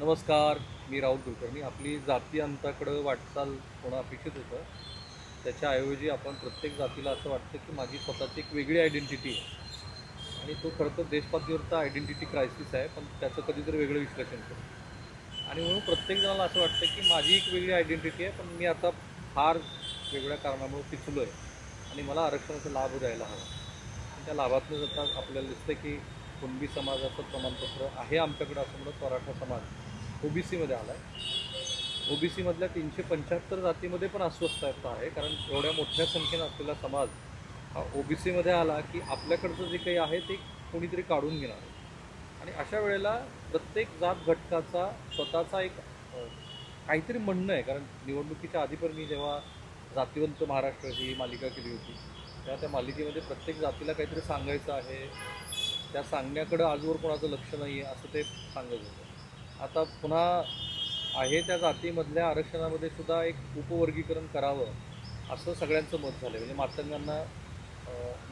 नमस्कार मी राहुल कुलकर्णी. आपली जाती अंताकडं वाटचाल होणं अपेक्षित होतं. त्याच्याऐवजी आपण प्रत्येक जातीला असं वाटतं की माझी स्वतःची एक वेगळी आयडेंटिटी आहे. आणि तो खरं तर देशपातळीवरचा आयडेंटिटी क्रायसिस आहे पण त्याचं कधीतरी वेगळं विश्लेषण करतो आणि म्हणून प्रत्येक जणाला असं वाटतं की माझी एक वेगळी आयडेंटिटी आहे पण मी आता फार वेगळ्या कारणामुळे पिचलो आहे आणि मला आरक्षणाचा लाभ द्यायला हवा. आणि त्या लाभातनं आता आपल्याला दिसतं की कुणबी समाजाचं प्रमाणपत्र आहे आमच्याकडे असं म्हणत मराठा समाज ओबीसीमध्ये आला आहे ओबीसीमधल्या तीनशे पंच्याहत्तर जातीमध्ये पण अस्वस्थता आहे कारण एवढ्या मोठ्या संख्येनं असलेला समाज हा ओबीसीमध्ये आला की आपल्याकडचं जे काही आहे ते कोणीतरी काढून घेणार. आणि अशा वेळेला प्रत्येक जात घटकाचा स्वतःचा एक काहीतरी म्हणणं आहे कारण निवडणुकीच्या आधी पण मी जेव्हा जातीवंत महाराष्ट्र ही मालिका केली होती तेव्हा त्या मालिकेमध्ये प्रत्येक जातीला काहीतरी सांगायचं आहे. त्या सांगण्याकडं आजवर कोणाचं लक्ष नाही आहे असं ते सांगत होतं. आता पुन्हा आहे त्या जातीमधल्या आरक्षणामध्ये सुद्धा एक उपवर्गीकरण करावं असं सगळ्यांचं मत झालं म्हणजे मातंगांना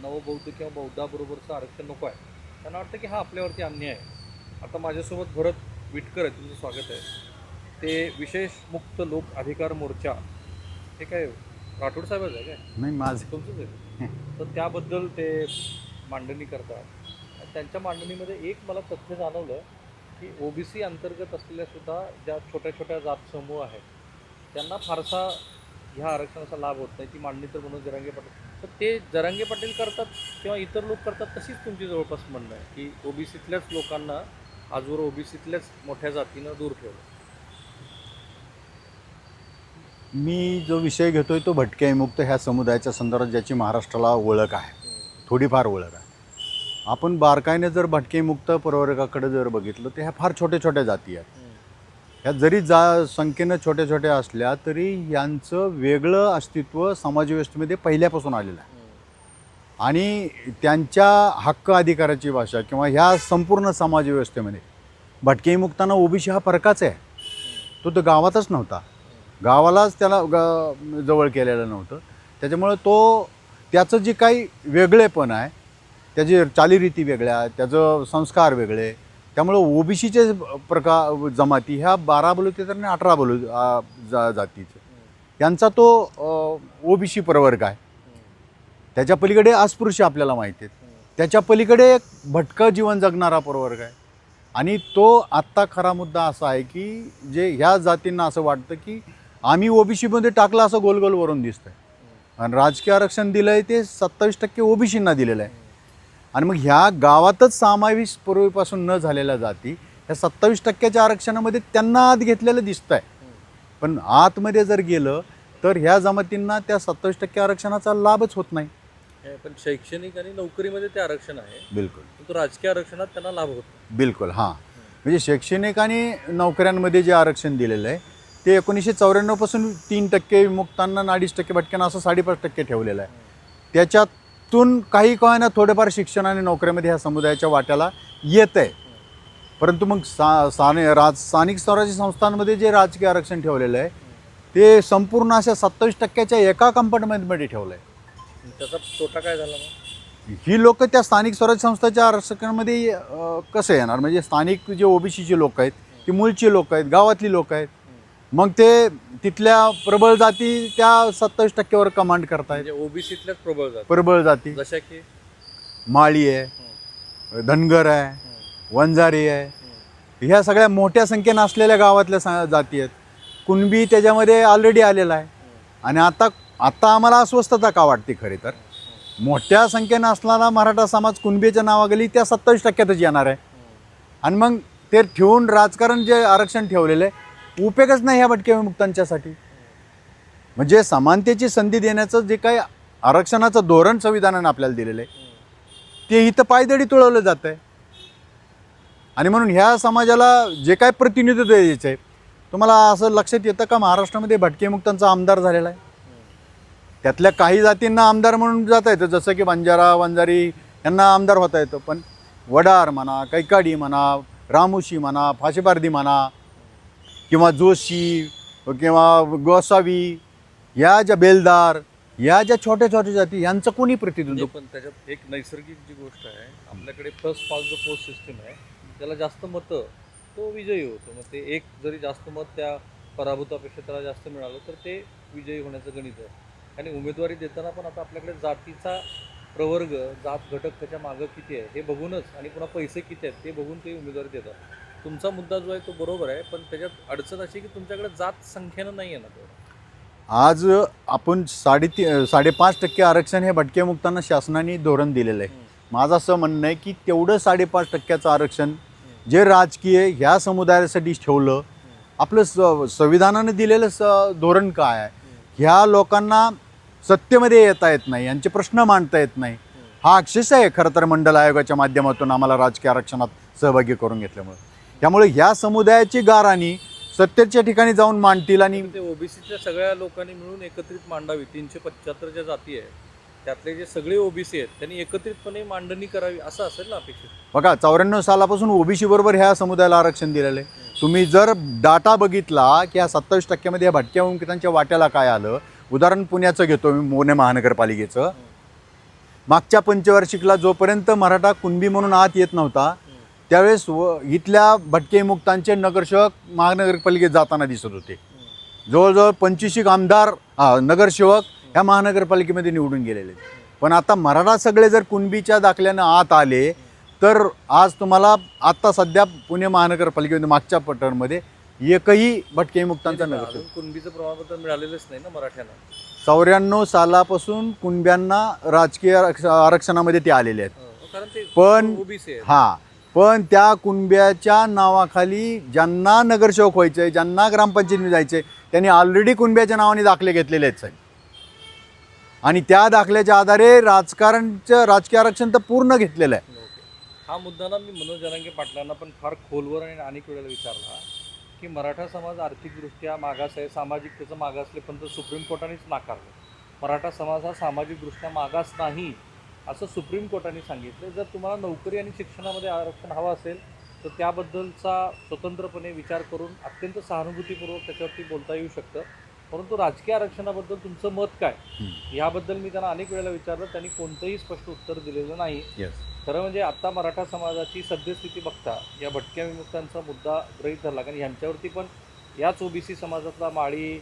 नवबौद्ध किंवा बौद्धाबरोबरचं आरक्षण नको आहे. त्यांना वाटतं की हा आपल्यावरती अन्याय आहे. आता माझ्यासोबत भरत विटकर आहे तुमचं स्वागत आहे. ते विशेष मुक्त लोक अधिकार मोर्चा हे काय राठोड साहेबच आहे काय? नाही माझं. तुमचंच आहे? तर त्याबद्दल ते मांडणी करतात. आणि त्यांच्या मांडणीमध्ये एक मला तथ्य जाणवलं की ओबीसी अंतर्गत असलेल्या सुद्धा ज्या छोट्या छोट्या जात समूह आहेत त्यांना फारसा ह्या आरक्षणाचा लाभ होत नाही. ती मांडणी तर म्हणून जरांगे पाटील तर ते जरांगे पाटील करतात किंवा इतर लोक करतात तशीच तुमची जवळपास म्हणणं आहे की ओबीसीतल्याच लोकांना आजवर ओबीसीतल्याच मोठ्या जातीनं दूर ठेवलं. मी जो विषय घेतोय तो भटक्या विमुक्त ह्या समुदायाच्या संदर्भात ज्याची महाराष्ट्राला ओळख आहे. थोडीफार ओळख आहे. आपण बारकाईने जर भटकेमुक्त प्रवर्गाकडे जर बघितलं तर ह्या फार छोट्या छोट्या जाती आहेत. ह्या जरी जा संख्येनं छोट्या छोट्या असल्या तरी यांचं वेगळं अस्तित्व समाजव्यवस्थेमध्ये पहिल्यापासून आलेलं आहे. आणि त्यांच्या हक्क अधिकाराची भाषा किंवा ह्या संपूर्ण समाजव्यवस्थेमध्ये भटकेमुक्तांना ओबीसी हा फरकाच आहे. तो तर गावातच नव्हता. गावालाच त्याला ग जवळ केलेलं नव्हतं. त्याच्यामुळं तो त्याचं जे काही वेगळेपण आहे त्याची चालीरीती वेगळ्या त्याचं संस्कार वेगळे. त्यामुळं ओबीसीचे प्रकार जमाती ह्या बारा बलुतेतर आणि अठरा बलु जा जातीचे. त्यांचा तो ओबीसी प्रवर्ग आहे. त्याच्या पलीकडे अस्पृश्य आपल्याला माहिती आहेत. त्याच्या पलीकडे एक भटकं जीवन जगणारा प्रवर्ग आहे. आणि तो आत्ता खरा मुद्दा असा आहे की जे ह्या जातींना असं वाटतं की आम्ही ओबीसीमध्ये टाकलं असं गोलगोल वरून दिसतं आहे आणि राजकीय आरक्षण दिलं आहे ते सत्तावीस टक्के ओबीसींना दिलेलं आहे. आणि मग ह्या गावातच समावेश पूर्वीपासून न झालेल्या जाती ह्या सत्तावीस टक्क्याच्या आरक्षणामध्ये त्यांना आत घेतलेलं दिसतं आहे पण आतमध्ये जर गेलं तर ह्या जमातींना त्या सत्तावीस टक्के आरक्षणाचा लाभच होत नाही. पण शैक्षणिक आणि नोकरीमध्ये ते आरक्षण आहे. बिलकुल. राजकीय आरक्षणात त्यांना लाभ होत. बिलकुल हां. म्हणजे शैक्षणिक आणि नोकऱ्यांमध्ये जे आरक्षण दिलेलं आहे ते एकोणीसशे चौऱ्याण्णवपासून तीन टक्के विमुक्तांना अडीच टक्के भटक्यांना असं साडेपाच टक्के ठेवलेलं आहे. त्याच्यातून काही ना थोडेफार शिक्षण आणि नोकऱ्यामध्ये ह्या समुदायाच्या वाट्याला येत आहे परंतु मग सा स्थानिक राज स्थानिक स्वराज्य संस्थांमध्ये जे राजकीय आरक्षण ठेवलेलं आहे ते संपूर्ण अशा सत्तावीस टक्क्याच्या एका कंपार्टमेंटमध्ये ठेवलं आहे त्याचा तोटा काय झाला मग? ही लोक त्या स्थानिक स्वराज्य संस्थाच्या आरक्षणामध्ये कसं येणार? म्हणजे स्थानिक जे ओबीसीचे लोक आहेत ती मूळची लोक आहेत गावातली लोक आहेत मग ते तिथल्या प्रबळ जाती त्या सत्तावीस टक्क्यावर कमांड करतायत. म्हणजे ओबीसीतल्याच प्रबळ जात. प्रबळ जाती. जशा की? माळी आहे धनगर आहे वंजारी आहे. ह्या सगळ्या मोठ्या संख्येनं असलेल्या गावातल्या सा जाती आहेत. कुणबी त्याच्यामध्ये ऑलरेडी आलेला आहे. आणि आता आता आम्हाला अस्वस्थता का वाटते खरी तर? मोठ्या संख्येनं असणारा मराठा समाज कुणबीच्या नावाखाली त्या सत्तावीस टक्क्यातच येणार आहे. आणि मग ते ठेवून राजकारण जे आरक्षण ठेवलेलं आहे उपयोगच नाही ह्या भटक्या विमुक्तांच्यासाठी. म्हणजे समानतेची संधी देण्याचं जे काही आरक्षणाचं धोरण संविधानानं आपल्याला दिलेलं आहे ते इथं पायदळी तुळवलं जातं आहे आणि म्हणून ह्या समाजाला जे काय प्रतिनिधित्व द्यायचं आहे तुम्हाला असं लक्षात येतं का महाराष्ट्रामध्ये भटकेमुक्तांचा आमदार झालेला आहे? त्यातल्या काही जातींना आमदार म्हणून जाता येतं जसं की बंजारा वंजारी यांना आमदार होता येतं. पण वडार म्हणा कैकाडी म्हणा रामुशी म्हणा फाशेपारदी म्हणा किंवा जोशी किंवा गोसावी या ज्या बेलदार या ज्या छोट्या छोट्या जाती यांचं कोणी प्रतिनिधित्व? पण त्याच्यात एक नैसर्गिक जी गोष्ट आहे आपल्याकडे फर्स्ट पाच द पोस्ट सिस्टम आहे त्याला जास्त मतं तो विजयी होतो. मग ते एक जरी जास्त मत त्या पराभूतापेक्षा त्याला जास्त मिळालं तर ते विजयी होण्याचं गणित आहे. आणि उमेदवारी देताना पण आता आपल्याकडे जातीचा प्रवर्ग जात घटक त्याच्या मागं किती आहे हे बघूनच आणि पुन्हा पैसे किती आहेत ते बघून ते उमेदवारी देतात. तुमचा मुद्दा जो आहे तो बरोबर आहे पण त्याच्यात अडचण अशी की तुमच्याकडे जात संख्येनं नाही आहे ना. आज आपण साडेती साडेपाच टक्के आरक्षण हे भटक्या मुक्तांना शासनाने धोरण दिलेलं आहे. माझं असं म्हणणं आहे की तेवढं साडेपाच टक्क्याचं आरक्षण जे राजकीय ह्या समुदायासाठी ठेवलं आपलं स संविधानानं दिलेलं स धोरण काय आहे? ह्या लोकांना सत्तेमध्ये येता येत नाही यांचे प्रश्न मांडता येत नाही. हा अक्षश आहे खरं तर मंडल आयोगाच्या माध्यमातून आम्हाला राजकीय आरक्षणात सहभागी करून घेतल्यामुळे. त्यामुळे ह्या समुदायाची गाराणी सत्तेच्या ठिकाणी जाऊन मांडतील आणि ते ओबीसीच्या सगळ्या लोकांनी मिळून एकत्रित मांडावी. तीनशे पंच्याहत्तर ज्या जाती आहेत त्यातले जे सगळे ओबीसी आहेत त्यांनी एकत्रितपणे मांडणी करावी असं असेल ना अपेक्षित? बघा चौऱ्याण्णव सालापासून ओबीसी बरोबर ह्या समुदायाला आरक्षण दिलेलं आहे. तुम्ही जर डाटा बघितला की ह्या सत्तावीस टक्क्यामध्ये या भटक्या वंकितांच्या वाट्याला काय आलं? उदाहरण पुण्याचं घेतो मी पुणे महानगरपालिकेचं. मागच्या पंचवार्षिकला जोपर्यंत मराठा कुणबी म्हणून आत येत नव्हता त्यावेळेस व इथल्या भटके मुक्तांचे नगरसेवक महानगरपालिकेत जाताना दिसत होते. जवळजवळ पंचवीस आमदार हा, नगरसेवक ह्या महानगरपालिकेमध्ये निवडून गेलेले. पण आता मराठा सगळे जर कुणबीच्या दाखल्यानं आत आले तर आज तुम्हाला आत्ता सध्या पुणे महानगरपालिकेमध्ये मागच्या पटरमध्ये एकही भटके मुक्तांचा नगरसेवक कुणबीचं प्रमाणपत्र मिळालेलंच नाही ना मराठ्यांना? चौऱ्याण्णव सालापासून कुणब्यांना राजकीय आरक्ष- आरक्षणामध्ये ते आलेले आहेत. हो, पण- हा पण त्या कुणब्याच्या नावाखाली ज्यांना नगरसेवक आहे ज्यांना ग्रामपंचायतीने जायचं आहे त्यांनी ऑलरेडी कुणब्याच्या नावाने दाखले घेतलेले आहेत साहेब. आणि त्या दाखल्याच्या आधारे राजकारणचं राजकीय आरक्षण तर पूर्ण घेतलेलं आहे. हा मुद्दा ना मी मनोज जरांगे पाटलांना पण फार खोलवर आणि अनेक वेळेला विचारला की मराठा समाज आर्थिकदृष्ट्या मागास आहे सामाजिक मागास मागासले पण तर सुप्रीम कोर्टानेच नाकारलं. मराठा समाज हा सामाजिकदृष्ट्या मागास नाही. असं सुप्रीम कोर्टाने सांगितलं. जर तुम्हाला नोकरी आणि शिक्षणामध्ये आरक्षण हवं असेल तर त्याबद्दलचा स्वतंत्रपणे विचार करून अत्यंत सहानुभूतीपूर्वक त्याच्यावरती बोलता येऊ शकतं. परंतु राजकीय आरक्षणाबद्दल तुमचं मत काय? याबद्दल मी त्यांना अनेक वेळेला विचारलं. त्यांनी कोणतंही स्पष्ट उत्तर दिलेलं नाही. खरं म्हणजे आता मराठा समाजाची सद्यस्थिती बघता या भटक्या विमुक्तांचा मुद्दा गृहीत धरला. कारण ह्यांच्यावरती पण याच ओबीसी समाजातला माळी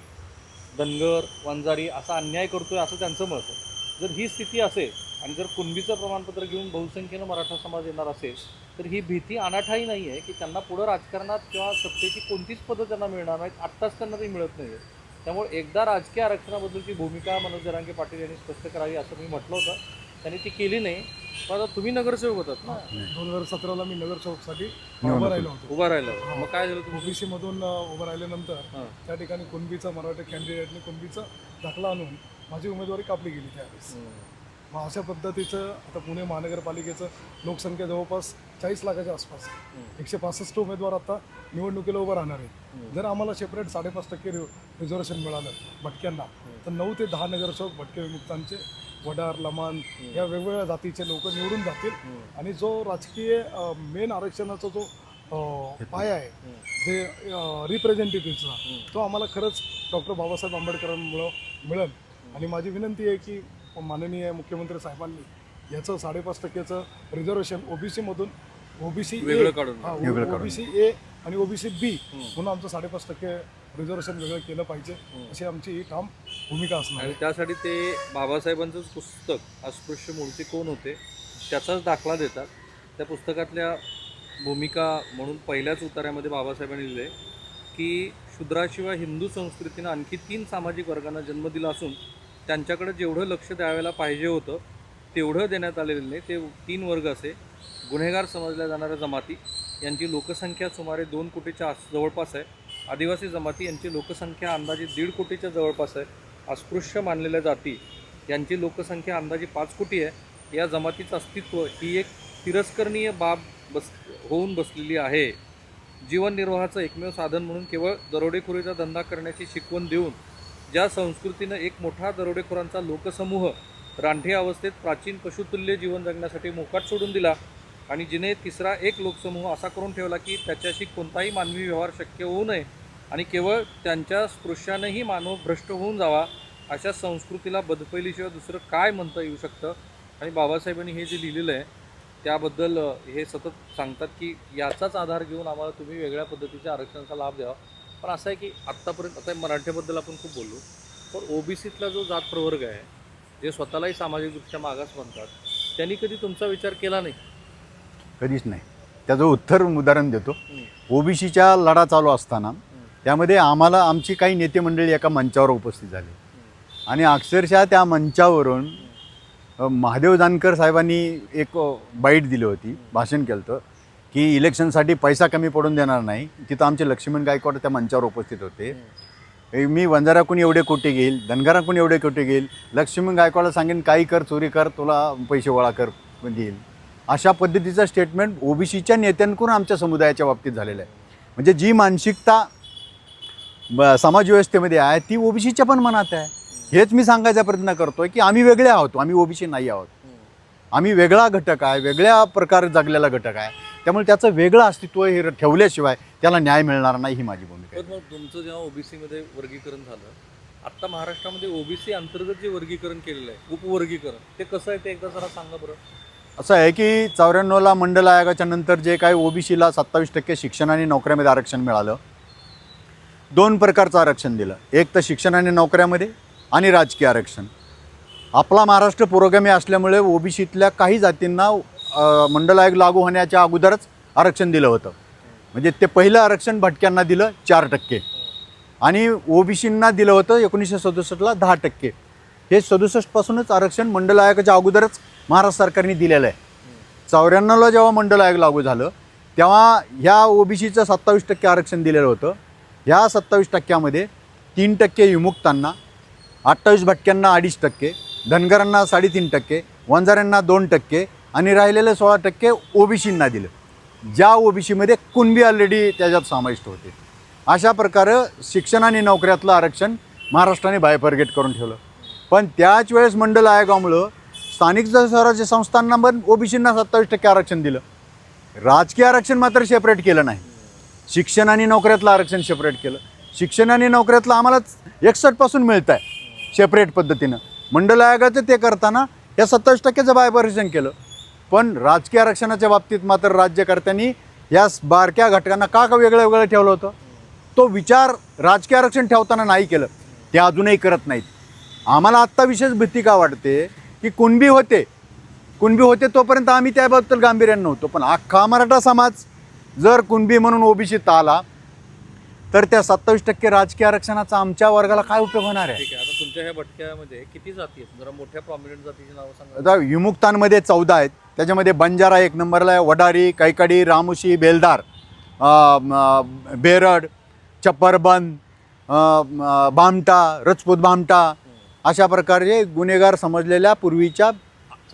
धनगर वंजारी असा अन्याय करतोय असं त्यांचं मत आहे. जर ही स्थिती असेल आणि जर कुणबीचं प्रमाणपत्र घेऊन बहुसंख्येनं मराठा समाज येणार असेल तर ही भीती अनाठाही नाही आहे की त्यांना पुढं राजकारणात किंवा सत्तेची कोणतीच पदं त्यांना मिळणार नाहीत आत्ताच त्यांना ती मिळत नाही आहे त्यामुळे एकदा राजकीय आरक्षणाबद्दलची भूमिका मनोज जरांगे पाटील यांनी स्पष्ट करावी असं मी म्हटलं होतं. त्यांनी ती केली नाही. पण आता तुम्ही नगरसेवक होतात ना? दोन हजार सतराला मी नगरसेवकसाठी उभं राहिलो होतो. उभा राहिलं. मग काय झालं तुम्ही ओबीसी मधून उभं राहिल्यानंतर त्या ठिकाणी कुणबीचा मराठी कॅन्डिडेटने कुणबीचा दाखला आणून माझी उमेदवारी कापली गेली त्यावेळेस. मग अशा पद्धतीचं आता पुणे महानगरपालिकेचं लोकसंख्या जवळपास चाळीस लाखाच्या आसपास. आहे. एकशे पासष्ट उमेदवार आता निवडणुकीला उभं राहणार आहेत. जर आम्हाला सेपरेट साडेपाच टक्के रिझर्वेशन मिळालं भटक्यांना तर नऊ ते दहा नगरसेवक भटके विमुक्तांचे वडार लमान या वेगवेगळ्या जातीचे लोक निवडून जातील. आणि जो राजकीय मेन आरक्षणाचा जो पाया आहे जे रिप्रेझेंटेटिव्हचा तो आम्हाला खरंच डॉक्टर बाबासाहेब आंबेडकरांमुळं मिळेल. आणि माझी विनंती आहे की माननीय मुख्यमंत्री साहेबांनी याचं साडेपाच टक्क्याचं रिझर्वेशन ओबीसीमधून ओबीसी वेगळं काढून. वेगळं काढून. ओबीसी ए आणि ओबीसी बी म्हणून आमचं साडेपाच टक्के रिझर्वेशन वेगळं केलं पाहिजे अशी आमची ही ठाम भूमिका असणार आणि आहे. त्यासाठी ते बाबासाहेबांचंच पुस्तक अस्पृश्य मूर्ती कोण होते त्याचाच दाखला देतात. त्या पुस्तकातल्या भूमिका म्हणून पहिल्याच उतार्यामध्ये बाबासाहेबांनी लिहिले की शूद्राशिवाय हिंदू संस्कृतीनं आणखी तीन सामाजिक वर्गांना जन्म दिला असून त्यांच्याकडे जेवढं लक्ष द्यायला पाहिजे होतं तेवढं देण्यात आलेलं नाही. ते तीन वर्ग असे गुन्हेगार समजल्या जाणाऱ्या जमाती यांची लोकसंख्या सुमारे दोन कोटीच्या आस जवळपास आहे. आदिवासी जमाती यांची लोकसंख्या अंदाजे दीड कोटीच्या जवळपास आहे. अस्पृश्य मानलेल्या जाती यांची लोकसंख्या अंदाजे पाच कोटी आहे. या जमातीचं अस्तित्व ही एक तिरस्करणीय बाब बस होऊन बसलेली आहे. जीवननिर्वाहाचं एकमेव साधन म्हणून केवळ दरोडेखोरीचा धंदा करण्याची शिकवण देऊन ज्या संस्कृतीनं एक मोठा दरोडेखोरांचा लोकसमूह रांठी अवस्थेत प्राचीन पशुतुल्य जीवन जगण्यासाठी मोकाट सोडून दिला आणि जिने तिसरा एक लोकसमूह असा करून ठेवला की त्याच्याशी कोणताही मानवी व्यवहार शक्य होऊ नये आणि केवळ त्यांच्या स्पृश्यानंही मानव भ्रष्ट होऊन जावा अशा संस्कृतीला बदपैलीशिवाय दुसरं काय म्हणता येऊ शकतं? आणि बाबासाहेबांनी हे जे लिहिलेलं आहे त्याबद्दल हे सतत सांगतात की याचाच आधार घेऊन आम्हाला तुम्ही वेगळ्या पद्धतीच्या आरक्षणाचा लाभ द्यावा. पण असं आहे की आत्तापर्यंत आता मराठ्याबद्दल आपण खूप बोललो पण ओबीसीतला जो जात प्रवर्ग आहे जे स्वतःलाही सामाजिकदृष्ट्या मागास म्हणतात त्यांनी कधी तुमचा विचार केला नाही? कधीच नाही. त्याचं उत्तर उदाहरण देतो. ओबीसीच्या लढा चालू असताना त्यामध्ये आम्हाला आमची काही नेते मंडळी एका मंचावर उपस्थित झाली. आणि अक्षरशः त्या मंचावरून महादेव जानकर साहेबांनी एक बाईट दिली होती भाषण केलं होतं. की इलेक्शनसाठी पैसा कमी पडून देणार नाही. तिथं आमचे लक्ष्मण गायकवाड त्या मंचावर उपस्थित होते. मी वंजाराकडून एवढे कोटी घेईल धनगराकून एवढे कोटी घेईल लक्ष्मण गायकवाडला सांगेन काही कर चोरी कर तुला पैसे गोळा कर देईल. अशा पद्धतीचं स्टेटमेंट ओबीसीच्या नेत्यांकडून आमच्या समुदायाच्या बाबतीत झालेलं आहे. म्हणजे जी मानसिकता ब समाजव्यवस्थेमध्ये आहे ती ओबीसीच्या पण मनात आहे. हेच मी सांगायचा प्रयत्न करतोय की आम्ही वेगळे आहोत आम्ही ओबीसी नाही आहोत. आम्ही वेगळा घटक आहे वेगळ्या प्रकारे जगलेला घटक आहे. त्यामुळे त्याचं वेगळं अस्तित्व हे ठेवल्याशिवाय त्याला न्याय मिळणार नाही ही माझी भूमिका आहे. मग तुमचं जेव्हा ओबीसीमध्ये वर्गीकरण झालं आत्ता महाराष्ट्रामध्ये ओबीसी अंतर्गत जे वर्गीकरण केलेलं आहे उपवर्गीकरण ते कसं आहे ते एकदा जरा सांगा बरं. असं आहे की चौऱ्याण्णवला मंडल आयोगाच्या नंतर जे काही ओबीसीला सत्तावीस टक्के शिक्षण आणि नोकऱ्यामध्ये आरक्षण मिळालं दोन प्रकारचं आरक्षण दिलं. एक तर शिक्षण आणि नोकऱ्यामध्ये आणि राजकीय आरक्षण. आपला महाराष्ट्र पुरोगामी असल्यामुळे ओबीसीतल्या काही जातींना मंडल आयोग लागू होण्याच्या अगोदरच आरक्षण दिलं होतं. म्हणजे ते पहिलं आरक्षण भटक्यांना दिलं चार टक्के. आणि ओबीसींना दिलं होतं एकोणीसशे सदुसष्टला दहा टक्के. हे सदुसष्टपासूनच आरक्षण मंडल आयोगाच्या अगोदरच महाराष्ट्र सरकारने दिलेलं आहे. चौऱ्याण्णवला जेव्हा मंडल आयोग लागू झालं तेव्हा ह्या ओबीसीचं सत्तावीस टक्के आरक्षण दिलेलं होतं. ह्या सत्तावीस टक्क्यामध्ये तीन टक्के विमुक्तांना अठ्ठावीस भटक्यांना अडीच टक्के धनगरांना साडेतीन टक्के वंजाऱ्यांना दोन टक्के आणि राहिलेलं सोळा टक्के ओबीसींना दिलं. ज्या ओबीसीमध्ये कुणबी ऑलरेडी त्याच्यात समाविष्ट होते. अशा प्रकारे शिक्षण आणि नोकऱ्यातलं आरक्षण महाराष्ट्राने बायफर्गेट करून ठेवलं. पण त्याच वेळेस मंडल आयोगामुळं स्थानिक स्वराज्य संस्थांना पण ओबीसींना सत्तावीस टक्के आरक्षण दिलं. राजकीय आरक्षण मात्र सेपरेट केलं नाही. शिक्षण आणि नोकऱ्यातलं आरक्षण सेपरेट केलं. शिक्षण आणि नोकऱ्यातलं आम्हाला एकसष्टपासून मिळतं आहे सेपरेट पद्धतीनं. मंडल आयोगाचं ते करताना या सत्तावीस टक्क्याचं बायपरेशन केलं. पण राजकीय आरक्षणाच्या बाबतीत मात्र राज्यकर्त्यांनी या बारक्या घटकांना का का वेगळं वेगळं ठेवलं होतं? तो विचार राजकीय आरक्षण ठेवताना नाही केलं. ते अजूनही करत नाहीत. आम्हाला आत्ता विशेष भीती का वाटते? की कुणबी होते. कुणबी होते तोपर्यंत आम्ही त्याबद्दल गांभीर्यानं नव्हतो. पण अख्खा मराठा समाज जर कुणबी म्हणून ओबीसीत आला तर त्या सत्तावीस टक्के राजकीय आरक्षणाचा आमच्या वर्गाला काय उपयोग होणार आहे? आता तुमच्या ह्या भटक्यामध्ये किती जाती आहेत? जरा मोठ्या प्रॉमिनंट जातीची नावं सांगा. विमुक्तांमध्ये चौदा आहेत. त्याच्यामध्ये बंजारा एक नंबरला आहे वडारी कैकाडी रामुशी बेलदार बेरड अं, भामटा रजपूत भामटा अशा प्रकारे गुन्हेगार समजलेल्या पूर्वीच्या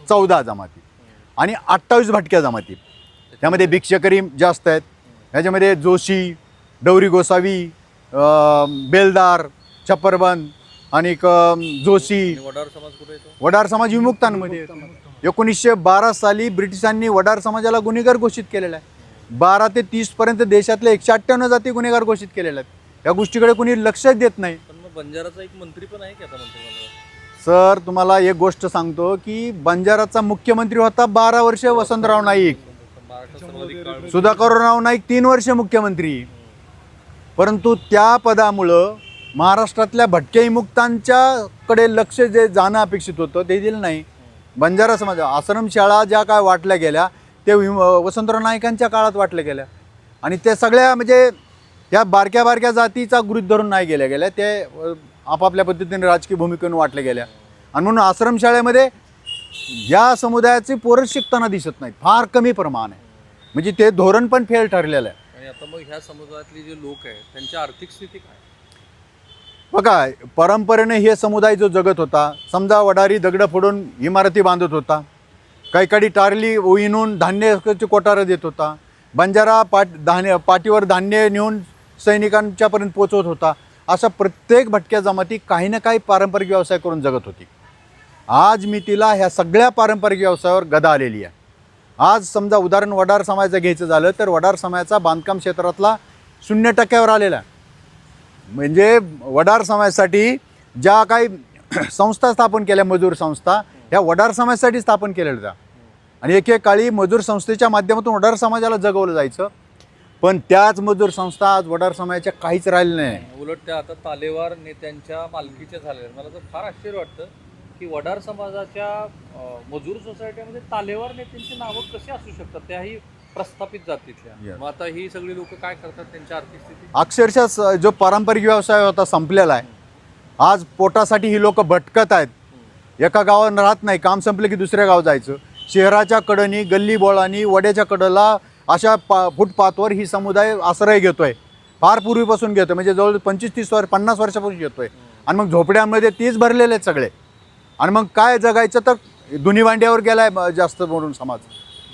चौदा जमाती आणि अठ्ठावीस भटक्या जमाती. त्यामध्ये भिक्षकरी जास्त आहेत. ह्याच्यामध्ये जोशी डौरी गोसावी बेलदार छप्परबंद आणि जोशी. वडार समाज कुठे वडार समाज विमुक्तांमध्ये. एकोणीसशे बारा साली ब्रिटिशांनी वडार समाजाला गुन्हेगार घोषित केलेला आहे. बारा ते तीसपर्यंत देशातल्या एकशे अठ्ठ्याण्णव जाती गुन्हेगार घोषित केलेल्या आहेत. या गोष्टीकडे कोणी लक्षच देत नाही. बंजाराचा एक मंत्री पण आहे की आता मंत्रिमंडळात? सर तुम्हाला एक गोष्ट सांगतो की बंजाराचा मुख्यमंत्री होता बारा वर्ष वसंतराव नाईक. सुधाकरराव नाईक तीन वर्ष मुख्यमंत्री. परंतु त्या पदामुळं महाराष्ट्रातल्या भटक्या विमुक्तांच्याकडे लक्ष जे जाणं अपेक्षित होतं ते दिलं नाही. बंजारा समाज आश्रमशाळा ज्या काय वाटल्या गेल्या ते विम वसंतराव नाईकांच्या काळात वाटल्या गेल्या. आणि त्या सगळ्या म्हणजे या बारक्या बारक्या जातीचा गृहीत धरून नाही गेल्या गेल्या ते आपापल्या पद्धतीने राजकीय भूमिकेने वाटल्या गेल्या. आणि म्हणून आश्रमशाळेमध्ये या समुदायाचे पोरं शिकताना दिसत नाहीत. फार कमी प्रमाण आहे. म्हणजे ते धोरण पण फेल ठरलेलं आहे. आणि आता मग ह्या समुदायातले जे लोक आहेत त्यांची आर्थिक स्थिती काय? बघा परंपरेने हे समुदाय जो जगत होता समजा वडारी दगडं फोडून इमारती बांधत होता काही काही टारली ओईनून धान्याची कोठारं देत होता बंजारा पाट धान्य पाठीवर धान्य नेऊन सैनिकांच्यापर्यंत पोचवत होता अशा प्रत्येक भटक्या जमाती काही ना काही पारंपरिक व्यवसाय करून जगत होती. आज मी तिला ह्या सगळ्या पारंपरिक व्यवसायावर गदा आलेली आहे. आज समजा उदाहरण वडार समाजाचं घ्यायचं झालं तर वडार समाजाचा बांधकाम क्षेत्रातला शून्य टक्क्यावर आलेला आहे. म्हणजे वडार समाजासाठी ज्या काही संस्था स्थापन केल्या मजूर संस्था ह्या वडार समाजासाठी स्थापन केलेल्या होत्या. आणि एकेकाळी मजूर संस्थेच्या माध्यमातून वडार समाजाला जगवलं जायचं. पण त्याच मजूर संस्था आज वडार समाजाच्या काहीच राहिल्या नाही. उलट त्या आता तालेवार नेत्यांच्या मालकीच्या झालेल्या आहेत. मला तर फार आश्चर्य वाटतं की वडार समाजाच्या मजूर सोसायटीमध्ये तालेवार नेत्यांची नावं कशी असू शकतात? त्याही प्रस्थापित जातीतल्या Yes. मग आता ही सगळी लोक काय करतात त्यांची आर्थिक स्थिती? अक्षरशः स- जो पारंपरिक व्यवसाय होता संपलेला आहे. आज पोटासाठी ही लोक भटकत आहेत. एका गावात राहत नाही. काम संपलं की दुसऱ्या गाव जायचं. शहराच्या कडनी गल्ली बोळानी वड्याच्या कडला अशा पा फुटपाथवर ही समुदाय आश्रय घेतोय. फार पूर्वीपासून घेतोय. म्हणजे जवळ पंचवीस तीस वर्ष पन्नास वर्षापासून घेतोय. आणि मग झोपड्यांमध्ये तीच भरलेले आहेत सगळे. आणि मग काय जगायचं तर दुनी वांड्यावर गेलाय ब- जास्त म्हणून समाज.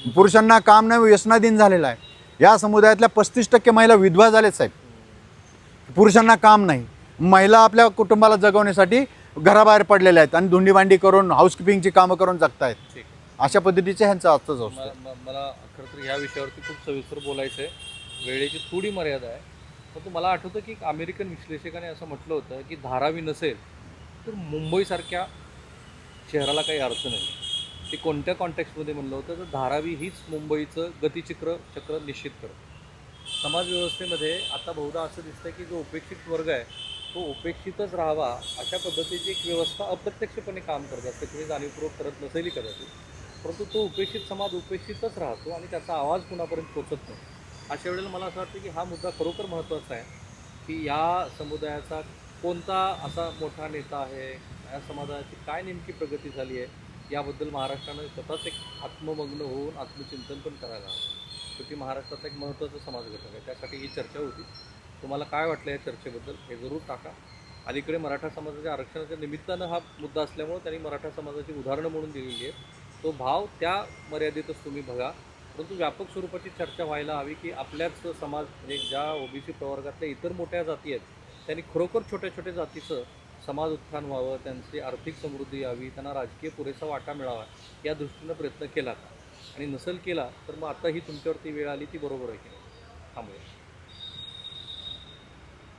पुरुषांना काम नाही व्यसनाधीन झालेला आहे. या समुदायातल्या पस्तीस टक्के महिला विधवा झालेत साहेब. पुरुषांना काम नाही. महिला आपल्या कुटुंबाला जगवण्यासाठी घराबाहेर पडलेल्या आहेत आणि धुंडी भांडी करून हाऊसकीपिंगची कामं करून जगतायत. अशा पद्धतीचे ह्यांचं असतं म- मला खरं तर ह्या विषयावरती खूप सविस्तर बोलायचं आहे वेळेची थोडी मर्यादा आहे. परंतु मला आठवतं की एक अमेरिकन विश्लेषकाने असं म्हटलं होतं की धारावी नसेल तर मुंबईसारख्या शहराला काही अर्थ नाही. ते कोणत्या कॉन्टॅक्टमध्ये म्हणलं होतं? तर धारावी हीच मुंबईचं गतिचक्र चक्र निश्चित करतं. समाजव्यवस्थेमध्ये आता बहुधा असं दिसतं की जो उपेक्षित वर्ग आहे तो उपेक्षितच राहावा अशा पद्धतीची एक व्यवस्था अप्रत्यक्षपणे काम करत असते. कुणी जाणीवपूर्वक करत नसेलही कदाचित. परंतु तो उपेक्षित समाज उपेक्षितच राहतो आणि त्याचा आवाज कुणापर्यंत पोचत नाही. अशा वेळेला मला असं वाटतं की हा मुद्दा खरोखर महत्त्वाचा आहे की या समुदायाचा कोणता असा मोठा नेता आहे या समाजाची काय नेमकी प्रगती झाली आहे याबद्दल महाराष्ट्रानं स्वतःच एक आत्ममग्न होऊन आत्मचिंतन पण करायला हवं. शेवटी महाराष्ट्राचा एक महत्त्वाचा समाज घटक आहे. त्यासाठी ही चर्चा होती. तुम्हाला काय वाटलं या चर्चेबद्दल हे जरूर टाका. अलीकडे मराठा समाजाच्या आरक्षणाच्या निमित्तानं हा मुद्दा असल्यामुळं त्यांनी मराठा समाजाची उदाहरणं म्हणून दिलेली आहे तो भाव त्या मर्यादेतच तुम्ही बघा. परंतु व्यापक स्वरूपाची चर्चा व्हायला हवी की आपल्याच समाज म्हणजे ज्या ओबीसी प्रवर्गातल्या इतर मोठ्या जाती आहेत त्यांनी खरोखर छोट्या छोट्या जातीचं समाज उत्थान व्हावं त्यांची आर्थिक समृद्धी यावी त्यांना राजकीय पुरेसा वाटा मिळावा या दृष्टीनं प्रयत्न केला का आणि नसेल केला तर मग आता ही तुमच्यावरती वेळ आली ती बरोबर आहे की नाही? थांबूया.